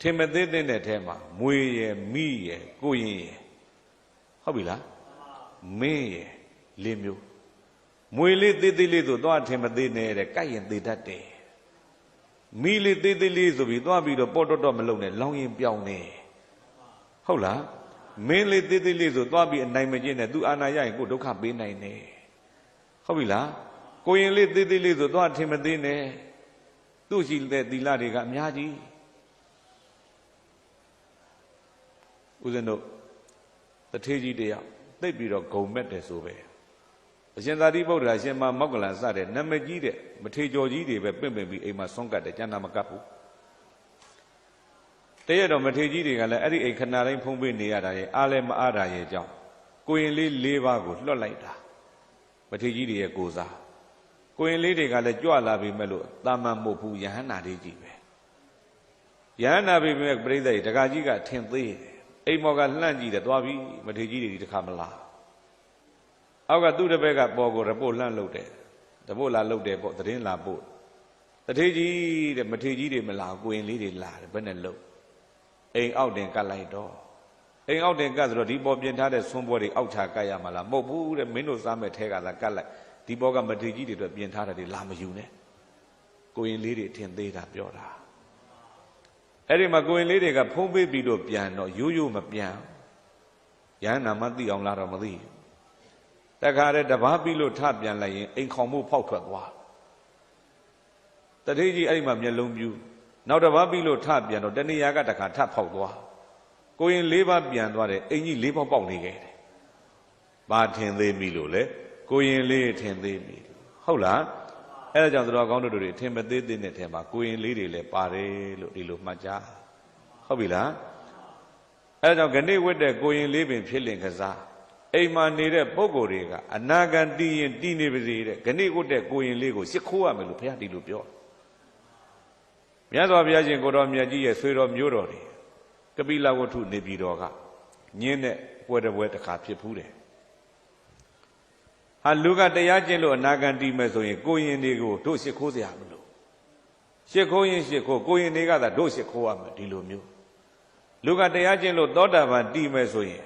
ထင်မသေးတဲ့ထဲမှာမွေရယ်မိရယ်ကိုရင်ရယ်ဟုတ်ပြီလားမင်းရယ်လေးမျိုးမွေလေးသေးသေးလေးဆိုသွားထင်မသေးနဲ့တဲ့ကြိုက်ရင်သေတတ်တယ်မိလေးသေးသေးလေးဆိုပြီးသွားပြီးတော့ပေါ့တော့တော့မလုံနဲ့လောင်းရင်ပြောင်းနေဟုတ်လားမင်းလေးသေးသေးလေးဆိုသွားပြီးအနိုင်မကျင့်နဲ့သူအာနာရရင်ကိုယ်ဒုက္ခပေးနိုင်တယ်ဟုတ်ပြီလားကိုရင်လေးသေးသေးလေးဆိုသွားထင်မသေးနဲ့သူ့ရှိတဲ့သီလတွေကအများကြီး ဦးဇင်းတို့တထေးကြီးတယောက်သိပ်ပြီးတော့ဂုံမက်တယ်ဆိုပဲအရှင်သာတိဗုဒ္ဓရာရှင်မမောက္ကလန်စတဲ့နမကြီးတဲ့မထေကျော်ကြီးတွေပဲပင့်ပင့်ပြီးအိမ်မှာဆွန့်ကတ်တယ်ကျန်တာမကတ်ဘူးတရက်တော့မထေကြီးတွေကလည်းအဲ့ဒီအိမ်ခဏတိုင်းဖုံးပေးနေရတာရဲ့အားလည်းမအားတာရဲ့အကြောင်းကိုရင်လေး၄ပါးကိုလွှတ်လိုက်တာမထေကြီးတွေရဲ့ကိုစားကိုရင်လေးတွေကလည်းကြွလာပြီမဲ့လို့တာမန်မို့ဘူးယဟန္တာလေးကြီးပဲယဟန္တာပြီမဲ့ပြိဿကြီးတက္ကကြီးကထင်သေးတယ် အိမ်မော်ကလှန့်ကြည့်တယ်သွားပြီမထေကြီးတွေဒီတစ်ခါမလားအောက်ကသူ့တစ်ဘက်ကပေါ်ကိုရပို့လှန့်လုပ်တယ်တပို့လာလုပ်တယ်ပေါ့သတင်းလာပို့တထေကြီးတဲ့မထေကြီးတွေမလာကိုရင်လေးတွေလာတယ်ဘယ်နဲ့လုပ်အိမ်အောက်တင်ကတ်လိုက်တော့အိမ်အောက်တင်ကတ်ဆိုတော့ဒီပေါ်ပြင်ထားတဲ့ဆွန်းပွဲတွေအောက်ချကတ်ရမှာလားမဟုတ်ဘူးတဲ့မင်းတို့စားမဲ့ထဲကသာကတ်လိုက်ဒီပေါ်ကမထေကြီးတွေအတွက်ပြင်ထားတာတွေလာမယူနဲ့ကိုရင်လေးတွေထင်သေးတာပြောတာ အဲ့ဒီမှာကိုရင်လေးတွေကဖုံးပေးပြီးတော့ပြန်တော့ရိုးရိုးမပြန်ရဟန္တာမသိအောင်လားတော့မသိဘူးတခါတည်းတပားပြီးလို့ထပြန်လိုက်ရင်အိမ်ခေါင်မှုဖောက်ထွက်သွားတတိကြီးအဲ့ဒီမှာမျက်လုံးပြူနောက်တပားပြီးလို့ထပြန်တော့တဏှာကတခါထဖောက်သွားကိုရင်လေးပါးပြန်သွားတယ်အိမ်ကြီးလေးပေါက်ပေါက်နေခဲ့တယ်ဘာထင်သေးပြီလို့လဲကိုရင်လေးထင်သေးပြီဟုတ်လား အဲ့ဒါကြောင့်သတော်ကောင်းတို့တွေထင်မသေးသေးတဲ့ထဲမှာကိုရင်လေးတွေလည်းပါတယ်လို့ဒီလိုမှတ်ကြဟုတ်ပြီလားအဲ့ဒါကြောင့်ဂဏိဝတ်တဲ့ကိုရင်လေးပင်ဖြစ်လင်ကစားအိမ်မှာနေတဲ့ပုံကိုယ်တွေကအနာဂတ်တည်ရင်တည်နေပါစေတဲ့ဂဏိဝတ်တဲ့ကိုရင်လေးကိုရှ िख ိုးရမယ်လို့ဘုရားဒီလိုပြောမြတ်စွာဘုရားရှင်ကိုတော်မြတ်ကြီးရဲ့ဆွေတော်မျိုးတော်တွေကပိလဝတ္ထုနေပြည်တော်ကညင်းတဲ့ပွဲတစ်ပွဲတစ်ခါဖြစ်ဖူးတယ် ဟာလူကတရားကျင့်လို့အနာဂံတီးမယ်ဆိုရင်ကိုရင်တွေကိုတို့ရှ िख ိုးစရာမလိုရှ िख ိုးရင်ရှ िख ိုးကိုရင်တွေကသာတို့ရှ िख ိုးရမယ်ဒီလိုမျိုးလူကတရားကျင့်လို့သောတာပန်တီးမယ်ဆိုရင်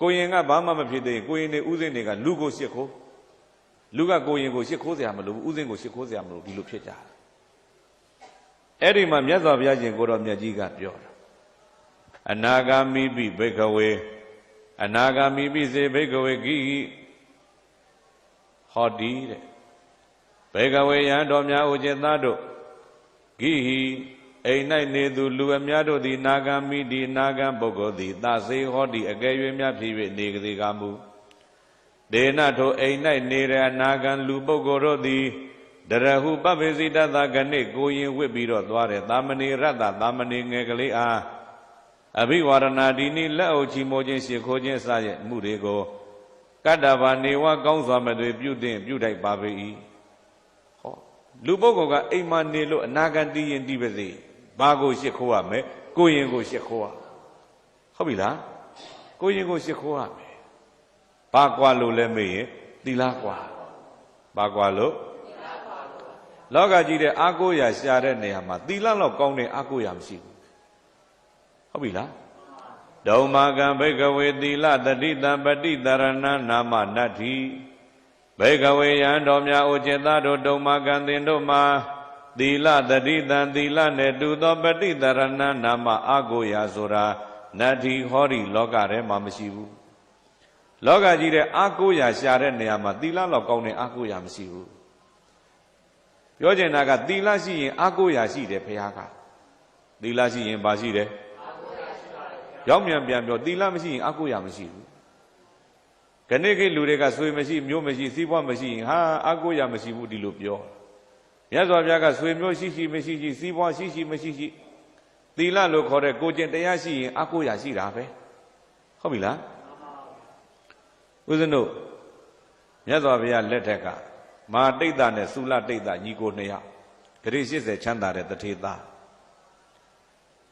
ကိုရင်ကဘာမှမဖြစ်သေးရင်ကိုရင်တွေဥစဉ်တွေကလူကိုရှ िख ိုးလူကကိုရင်ကိုရှ िख ိုးစရာမလိုဘူးဥစဉ်ကိုရှ िख ိုးစရာမလိုဒီလိုဖြစ်ကြတယ်အဲ့ဒီမှာမြတ်စွာဘုရားရှင်ကိုတော်မြတ်ကြီးကပြောတာအနာဂါမိပိဘိကဝေအနာဂါမိပိစေဘိကဝေကိဟိ တိတဲ့ဘေကဝေယံတော်များဥจิตသားတို့ဂိဟိအိမ်၌နေသူလူအများတို့သည်နာဂံမိတိနာဂံပုဂ္ဂိုလ်သည်သစေဟောတိအကယ်၍များဖြစ်၍နေကလေးကမူဒေနထိုအိမ်၌နေတဲ့အနာဂံလူပုဂ္ဂိုလ်တို့သည်တရဟုပပ္ပစီတသကနိကိုရင်ဝစ်ပြီးတော့သွားတယ်သာမဏေရတ္တသာမဏေငယ်ကလေးအားအဘိဝရဏဒီနိလက်အုပ်ချီမိုးခြင်းရှ िख ိုးခြင်းစရဲ့မှုတွေကို ကတ္တဗာနေဝကောင်းစွာမသွေပြုတင်ပြုတိုက်ပါပေ၏ဟောလူပုဂ္ဂိုလ်ကအိမ်မှာနေလို့အနာဂတ်တည်ရင်တည်ပါစေဘာကိုရှ िख ိုးရမယ်ကိုရင်ကိုရှ िख ိုးရဟုတ်ပြီလားကိုရင်ကိုရှ िख ိုးရမယ်ဘာကွာလို့လဲမေးရင်သီလကွာဘာကွာလို့လောကကြီးတဲ့အာကိုရာရှာတဲ့နေရာမှာသီလလောက်ကောင်းတဲ့အာကိုရာမရှိဘူးဟုတ်ပြီလား ဒုံမာကံဘိကဝေသီလတတိတံပတိတရဏနာမနတ္ထိဘိကဝေယံတော်များအိုจิตသားတို့ဒုံမာကံသင်တို့မှာသီလတတိတံသီလနဲ့တူသောပတိတရဏနာမအာကိုရာဆိုတာနတ္ထိဟောဒီလောကထဲမှာမရှိဘူးလောကကြီးတဲ့အာကိုရာရှာတဲ့နေရာမှာသီလလောက်ကောင်းတဲ့အာကိုရာမရှိဘူးပြောချင်တာကသီလရှိရင်အာကိုရာရှိတယ်ဘုရားကသီလရှိရင်ဘာရှိတယ် ရောက်မြန်ပြန်ပြောသီလမရှိရင်အာကိုရာမရှိဘူးခဏိခိလူတွေကဆွေမရှိမျိုးမရှိစီးပွားမရှိရင်ဟာအာကိုရာမရှိဘူးဒီလိုပြောမြတ်စွာဘုရားကဆွေမျိုးရှိရှိမရှိရှိစီးပွားရှိရှိမရှိရှိသီလလို့ခေါ်တဲ့ကိုကျင့်တရားရှိရင်အာကိုရာရှိတာပဲဟုတ်ပြီလားဦးဇင်းတို့မြတ်စွာဘုရားလက်ထက်ကမာတိတ်တာနဲ့သုလတိတ်တာညီကိုနှစ်ယောက်ဂရိ80ချမ်းသာတဲ့တထေသား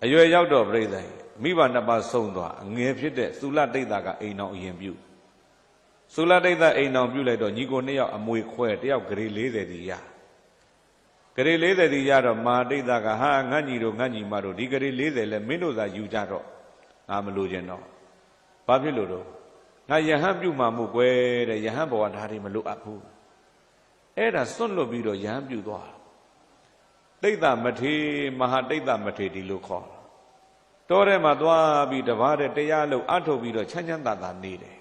အရွယ်ရောက်တော့ပြိဿ မိဘနှစ်ပါးဆုံးသွားအငယ်ဖြစ်တဲ့သုလတိတ်တာကအိမ်အောင်အရင်ပြုသုလတိတ်တာအိမ်အောင်ပြုလိုက်တော့ညီကိုနှစ်ယောက်အမွေခွဲတယောက်ဂရိ40ဒီရဂရေ40ဒီရတော့မာတိတ်တာကဟာငတ်ညီတို့ငတ်ညီမတို့ဒီဂရေ40လဲမင်းတို့သာယူကြတော့ငါမလိုချင်တော့ဘာဖြစ်လို့တော့ငါယဟန်ပြုမှမို့ကွယ်တဲ့ယဟန်ဘဝဓာတ်တွေမလိုအပ်ဘူးအဲ့ဒါစွန့်လွတ်ပြီးတော့ယဟန်ပြုသွားတိတ်တာမထေမဟာတိတ်တာမထေဒီလိုခေါ် တောထဲမှာသွားပြီးတပားတဲ့တရားလို့အထုတ်ပြီးတော့ချမ်းချမ်းသာသာနေတယ်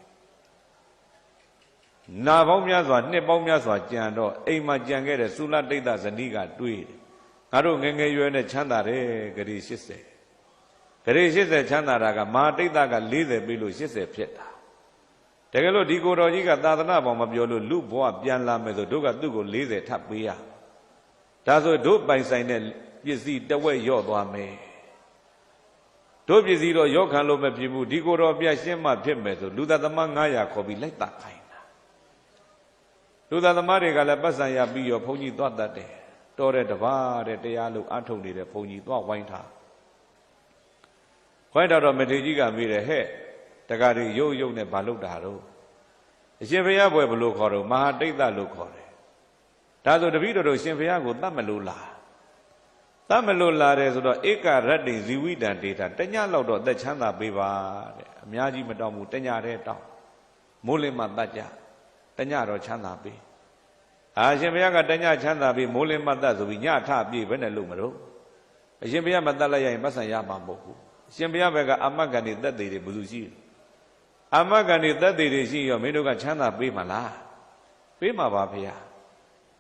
နာပေါင်းများစွာနှစ်ပေါင်းများစွာကြံတော့အိမ်မှာကြံခဲ့တဲ့သုလတိတ်တဇနီးကတွေးတယ်ငါတို့ငယ်ငယ်ရွယ်နဲ့ချမ်းသာတယ်ဂရီ80ဂရီ80ချမ်းသာတာကမာတိတ်တက40ပြီးလို့80ဖြစ်တာတကယ်လို့ဒီကိုတော်ကြီးကသာသနာပေါင်းမပြောလို့လူဘဝပြန်လာမယ်ဆိုတို့ကသူ့ကို40ထပ်ပေးရဒါဆိုတို့ပိုင်ဆိုင်တဲ့ပစ္စည်းတဝက်ရော့သွားမယ် တို့ပစ္စည်းတော့ရော့ခံလို့မဖြစ်ဘူးဒီကိုတော်ပြရှင်းမှဖြစ်မယ်ဆိုလူသားသမား900ခေါ်ပြီးလိုက်တာခိုင်းလူသားသမားတွေကလည်းပတ်စံရပြီးရောဘုန်းကြီးသွားတတ်တယ်တော်တဲ့တပါးတဲ့တရားလို့အထုတ်နေတဲ့ဘုန်းကြီးသွားဝိုင်းထားဝိုင်းတော့တော့မထေကြီးကမေးတယ်ဟဲ့တကားတွေရုပ်ရုပ်နဲ့ဘာလုပ်တာတော့အရှင်ဘုရားဘွယ်ဘလို့ခေါ်တော့မဟာတိတ်တလို့ခေါ်တယ်ဒါဆိုတပည့်တော်တို့ရှင်ဘုရားကိုတတ်မလို့လား တတ်မလို့လာတယ်ဆိုတော့ဧကရတ္တိဇီဝိတံဒေတာတညလောက်တော့အသက်ချမ်းသာပေးပါတဲ့အများကြီးမတောင်းဘူးတညတည်းတောင်းမိုးလင်းမှတတ်ကြတညတော့ချမ်းသာပေးအာရှင်ဘုရားကတညချမ်းသာပေးမိုးလင်းမတ်တ်ဆိုပြီးညထပြေးဘယ်နဲ့လို့မလို့အရှင်ဘုရားမတတ်လိုက်ရရင်ပတ်စံရမှာမဟုတ်ဘူးအရှင်ဘုရားဘက်ကအမတ်ကန်တွေတက်သေးတွေဘယ်သူရှိလဲအမတ်ကန်တွေတက်သေးတွေရှိရောမင်းတို့ကချမ်းသာပေးမှာလားပေးမှာပါဘုရား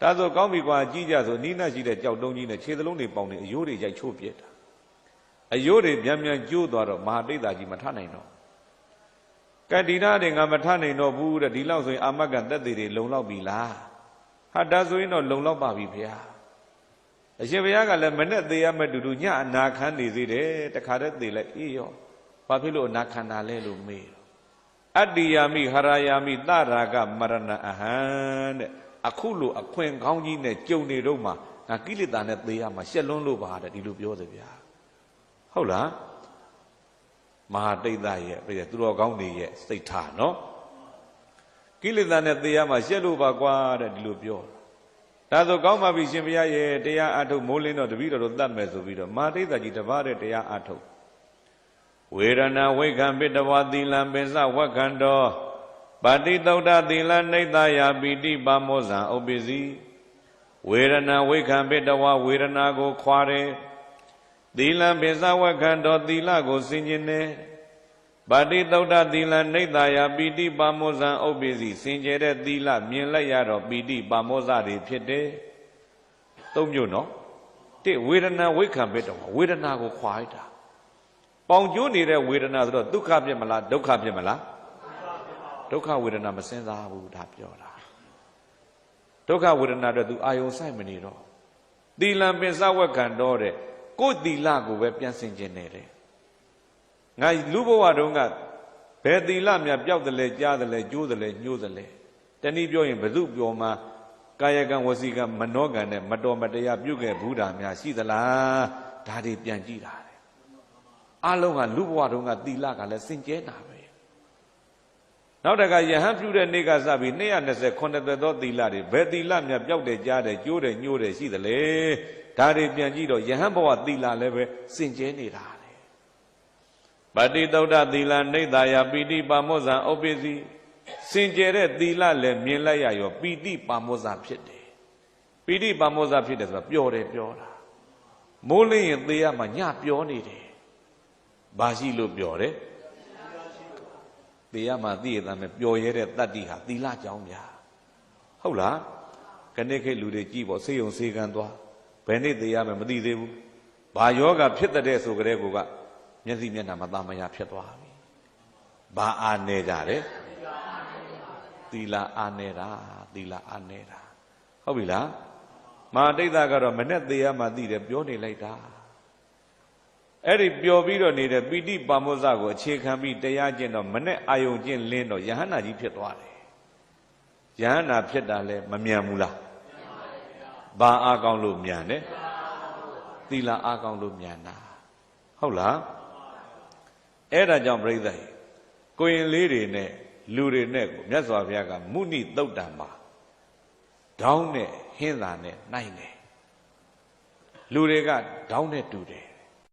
ဒါဆိုကောင်းပြီကွာကြည့်ကြဆိုနီးနှက်ရှိတဲ့ကြောက်တုံးကြီးနဲ့ခြေသလုံးတွေပေါင်နေအယိုးတွေရိုက်ချိုးပြစ်တာအယိုးတွေမြန်မြန်ကျိုးသွားတော့မဟာတိတ်တာကြီးမထနိုင်တော့ကဲဒီနာတွေငါမထနိုင်တော့ဘူးတဲ့ဒီလောက်ဆိုရင်အာမကတက်သေးတွေလုံလောက်ပြီလားဟာဒါဆိုရင်တော့လုံလောက်ပါပြီဗျာအရှင်ဘုရားကလည်းမနဲ့သေးရမဲ့တူတူညအနာခံနေသေးတယ်တခါတည်းသေးလိုက်အေးရောဘာဖြစ်လို့အနာခံတာလဲလို့မေးတော့အတ္တိယာမိဟရယာမိတရာကမရဏအဟံတဲ့ အခုလိုအခွင့်ကောင်းကြီးနဲ့ကြုံနေတော့မှငါကိလေသာနဲ့သေရမှာရှက်လွန်းလို့ပါတဲ့ဒီလိုပြောတယ်ဗျာဟုတ်လားမဟာတိတ်တရဲ့ပြည့်သူတော်ကောင်းတွေရဲ့စိတ်ထားနော်ကိလေသာနဲ့သေရမှာရှက်လို့ပါကွာတဲ့ဒီလိုပြောဒါဆိုကောင်းပါပြီရှင်ဘုရားရဲ့တရားအထုတ်မိုးလင်းတော့တပည့်တော်တို့တတ်မယ်ဆိုပြီးတော့မာတိတ်တကြီးတပါးတဲ့တရားအထုတ်ဝေရဏဝိခံပိတဝသီလံပင်စဝက္ခံတော် ပါတိသုဒ္ဓသီလနေတယာပိတိပါမောဇံဥပ္ပစီဝေရဏဝိခံပိတဝဝေရဏကိုခွာတယ်သီလံပင်စဝကံတော်သီလကိုစင်ကျင်တယ်ပါတိသုဒ္ဓသီလနေတယာပိတိပါမောဇံဥပ္ပစီစင်ကြယ်တဲ့သီလမြင်လိုက်ရတော့ပိတိပါမောဇတွေဖြစ်တယ်သုံးမျိုးနော်တိဝေဒနာဝိခံပိတဝဝေဒနာကိုခွာလိုက်တာပေါင်ကျိုးနေတဲ့ဝေဒနာဆိုတော့ဒုက္ခဖြစ်မလားဒုက္ခဖြစ်မလား ဒုက္ခဝေဒနာမစင်စားဘူးဒါပြောတာဒုက္ခဝေဒနာတော့ तू အာယုံဆိုင်မနေတော့သီလံပင်စဝက်ခံတော့တဲ့ကိုယ်သီလကိုပဲပြန်ဆင်ကျင်နေတယ်ငါလူဘဝတုန်းကဘယ်သီလမြတ်ပျောက်တယ်လဲကြားတယ်လဲကျိုးတယ်လဲညှိုးတယ်လဲတနည်းပြောရင်ဘု து ပြောမှာကာယကံဝစီကံမနောကံနဲ့မတော်မတရားပြုခဲ့ဘူးတာများရှိသလားဒါတွေပြန်ကြည့်တာတယ်အလုံးကလူဘဝတုန်းကသီလကလည်းစင်ကြဲတာပဲ နောက်တကယဟန်ပြုတဲ့နေ့ကစပြီး229သက်သောသီလတွေဘယ်သီလမြတ်ပျောက်တယ်ကြားတယ်ကျိုးတယ်ညှိုးတယ်ရှိသလဲဒါတွေပြန်ကြည့်တော့ယဟန်ဘဝသီလလည်းပဲစင်ကြဲနေတာလေပတိသုဒ္ဓသီလနေတယာပိတိပါမောဇံဥပ္ပစီစင်ကြဲတဲ့သီလလည်းမြင်လိုက်ရရောပိတိပါမောဇဖြစ်တယ်ပိတိပါမောဇဖြစ်တယ်ဆိုတာပျော်တယ်ပြောတာမိုးလင်းရင်သေရမှာညပျော်နေတယ်ဘာရှိလို့ပျော်တယ် သေရမှာသိရတဲ့မဲ့ပျော်ရဲတဲ့တတ္တိဟာသီလကြောင်းဗျာဟုတ်လားခဏခေတ်လူတွေကြည့်ပေါ့စေယုံစေကံသွားဘယ်နေ့သေရမယ်မသိသေးဘူးဘာယောဂဖြစ်တဲ့ဆိုကြတဲ့ကိုကမျက်စိမျက်နှာမသားမရဖြစ်သွားပြီဘာအာနေကြတယ်သီလအာနေတာသီလအာနေတာဟုတ်ပြီလားမာတိတ်တာကတော့မနဲ့သေးရမှသိတယ်ပြောနေလိုက်တာ အဲ့ဒီပျော်ပြီးတော့နေတဲ့ပိဋိပါမောဇကိုအခြေခံပြီးတရားကျင့်တော့မနဲ့အာယုံကျင့်လင်းတော့ယဟန္တာကြီးဖြစ်သွားတယ်ယဟန္တာဖြစ်တာလဲမမြန်ဘူးလားဘာအားကောင်းလို့မြန်တယ်သီလအားကောင်းလို့မြန်တာဟုတ်လားအဲ့ဒါကြောင့်ပြိဿကြီးကိုရင်လေးတွေနဲ့လူတွေနဲ့ကိုမြတ်စွာဘုရားကမုဏိတုတ်တံမှာဒေါင်းနဲ့ဟင်းသာနဲ့နိုင်တယ်လူတွေကဒေါင်းနဲ့တူတယ်